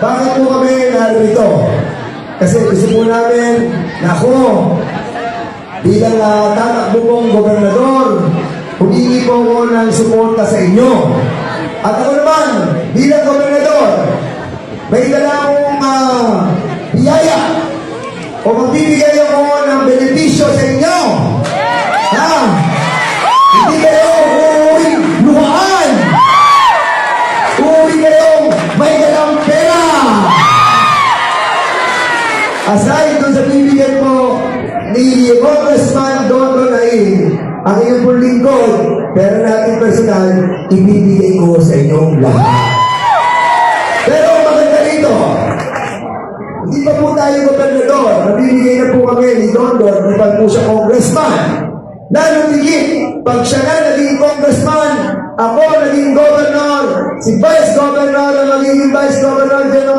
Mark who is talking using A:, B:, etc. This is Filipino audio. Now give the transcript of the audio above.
A: bakit po kami narito? Kasi gusto po namin na ako, bilang uh, tatakbo pong gobernador, humingi po ako ng suporta sa inyo. At ako naman, bilang gobernador, may dala akong uh, Aside doon sa bibigyan po ni Congressman Dodo Nain, ang inyong pong lingkod, pero natin personal, ibibigay ko sa inyong lahat. Pero maganda rito, hindi pa po tayo gobernador, nabibigay na po kami ni Dondon, di ba po siya congressman. Lalo higit, pag siya na naging congressman, ako naging governor, si vice governor ang magiging vice governor John